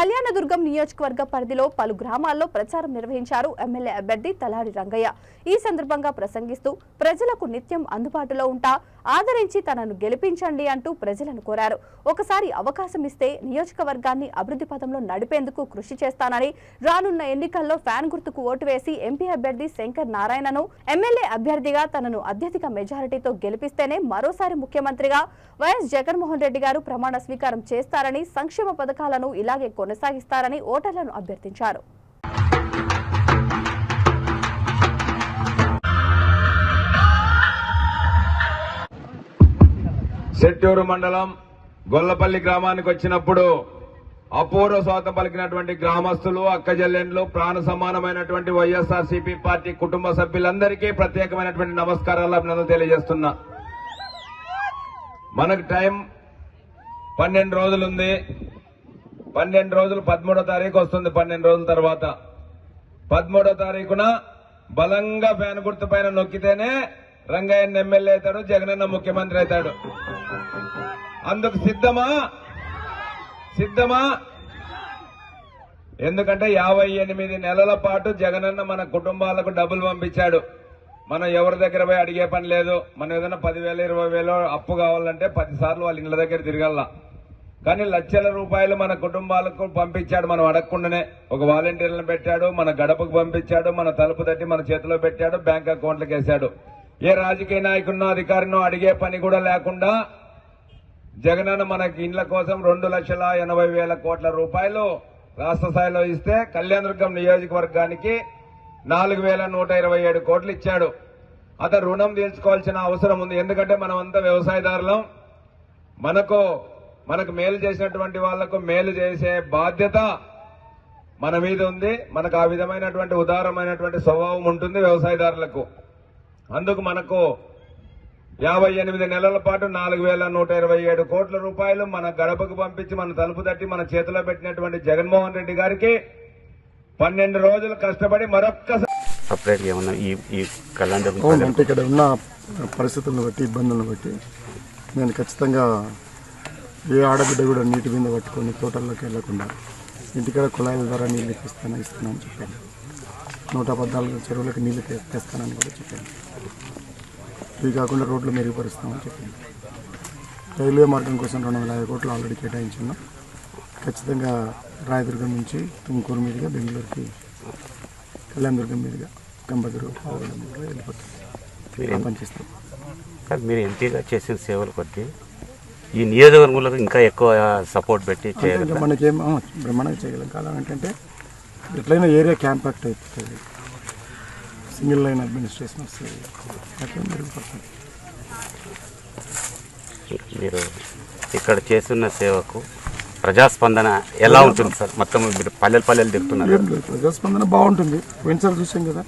కళ్యాణదుర్గం నియోజకవర్గ పరిధిలో పలు గ్రామాల్లో ప్రచారం నిర్వహించారు ఎమ్మెల్యే అభ్యర్థి తలాడి రంగయ్య. ఈ సందర్భంగా ప్రసంగిస్తూ ప్రజలకు నిత్యం అందుబాటులో ఉంటా ఆదరించి తనను గెలిపించండి అంటూ ప్రజలను కోరారు. ఒకసారి అవకాశం ఇస్తే నియోజకవర్గాన్ని అభివృద్ధి పథంలో నడిపేందుకు కృషి చేస్తానని రానున్న ఎన్నికల్లో ఫ్యాన్ గుర్తుకు ఓటు వేసి ఎంపీ అభ్యర్థి శంకర్ నారాయణను ఎమ్మెల్యే అభ్యర్థిగా తనను అత్యధిక మెజారిటీతో గెలిపిస్తేనే మరోసారి ముఖ్యమంత్రిగా వైఎస్ జగన్మోహన్ రెడ్డి గారు ప్రమాణ స్వీకారం చేస్తారని సంక్షేమ పథకాలను ఇలాగే కొనసాగిస్తారని ఓటర్లను అభ్యర్థించారు. చెట్టూరు మండలం గొల్లపల్లి గ్రామానికి వచ్చినప్పుడు అపూర్వ స్వాతం పలికినటువంటి గ్రామస్తులు అక్కజల్లెండ్లు ప్రాణ సమానమైనటువంటి వైఎస్ఆర్ సిపి పార్టీ కుటుంబ సభ్యులందరికీ ప్రత్యేకమైనటువంటి నమస్కారాలు అభినందనలు తెలియజేస్తున్నా. మనకు టైం పన్నెండు రోజులుంది. పన్నెండు రోజులు పదమూడో తారీఖు వస్తుంది పన్నెండు రోజుల తర్వాత. పదమూడో తారీఖున బలంగా ఫ్యాన్ గుర్తు పైన నొక్కితేనే రంగయ్య ఎమ్మెల్యే అవుతాడు జగనన్న ముఖ్యమంత్రి అవుతాడు. అందుకు సిద్ధమా? సిద్ధమా? ఎందుకంటే యాభై ఎనిమిది నెలల పాటు జగనన్న మన కుటుంబాలకు డబ్బులు పంపించాడు. మనం ఎవరి దగ్గర పోయి అడిగే పని లేదు. మనం ఏదైనా పదివేలు ఇరవై వేలు అప్పు కావాలంటే పది సార్లు వాళ్ళ ఇళ్ళ దగ్గర తిరగల్లా. కానీ లక్షల రూపాయలు మన కుటుంబాలకు పంపించాడు మనం అడగకుండానే ఒక వాలంటీర్లను పెట్టాడు మన గడపకు పంపించాడు మన తలుపు తట్టి మన చేతిలో పెట్టాడు బ్యాంక్ అకౌంట్లకు వేశాడు. ఏ రాజకీయ నాయకున్నో అధికారినో అడిగే పని కూడా లేకుండా జగనన్న మనకి ఇండ్ల కోసం రెండు లక్షల ఎనభై వేల కోట్ల రూపాయలు రాష్ట్ర స్థాయిలో ఇస్తే కళ్యాణదుర్గం నియోజకవర్గానికి నాలుగు వేల నూట ఇరవై ఏడు కోట్లు ఇచ్చాడు. అతను రుణం తీర్చుకోవాల్సిన అవసరం ఉంది. ఎందుకంటే మనం అంతా వ్యవసాయదారులం. మనకు మనకు మేలు చేసినటువంటి వాళ్ళకు మేలు చేసే బాధ్యత మన మీద ఉంది. మనకు ఆ విధమైనటువంటి ఉదారమైనటువంటి స్వభావం ఉంటుంది వ్యవసాయదారులకు. అందుకు మనకు యాభై ఎనిమిది నెలల పాటు నాలుగు వేల నూట ఇరవై ఏడు కోట్ల రూపాయలు మన గడపకు పంపించి మన తలుపు తట్టి మన చేతిలో పెట్టినటువంటి జగన్మోహన్ రెడ్డి గారికి పన్నెండు రోజులు కష్టపడి మరొక్కసారి ఏమన్నా ఈ ఇక్కడ ఉన్న పరిస్థితులను బట్టి ఇబ్బందులను బట్టి నేను ఖచ్చితంగా ఏ ఆడబిడ్డ కూడా నీటి మీద పట్టుకొని తోటల్లోకి వెళ్ళకుండా ఇంటికాడ కుళాయిల ద్వారా నీళ్ళు ఎక్కిస్తాను ఇస్తానని చెప్పాను. నూట పద్నాలుగు చెరువులకు నీళ్ళు తె- తెస్తానని కూడా చెప్పాను. ఇవి కాకుండా రోడ్లు మెరుగుపరుస్తామని చెప్పాను. రైల్వే మార్గం కోసం రెండు వందల యాభై కోట్లు ఆల్రెడీ కేటాయించున్నాం. ఖచ్చితంగా రాయదుర్గం నుంచి తుమ్కూరు మీదుగా బెంగళూరుకి కళ్యాణదుర్గం మీదుగా మీదుగా వెళ్ళిపోతుంది పనిచేస్తాం మీరు ఎంపీగా చేసిన సేవలు కొద్ది ఈ నియోజకవర్గంలో ఇంకా ఎక్కువ సపోర్ట్ పెట్టి ఇంకా మనకేం బ్రహ్మాండంగా చేయగలం. కాలం ఏంటంటే ఎట్లయినా ఏరియా క్యాంపాక్ట్ అయిపోతుంది. సింగిల్ లైన్ అడ్మినిస్ట్రేషన్ వస్తుంది. అట్లా మెరుగుపడుతుంది. మీరు ఇక్కడ చేస్తున్న సేవకు ప్రజాస్పందన ఎలా ఉంటుంది సార్? మొత్తం మీరు పల్లెలు పల్లెలు తిరుగుతున్నారు ప్రజాస్పందన బాగుంటుంది. పోయినసారి చూసాం కదా.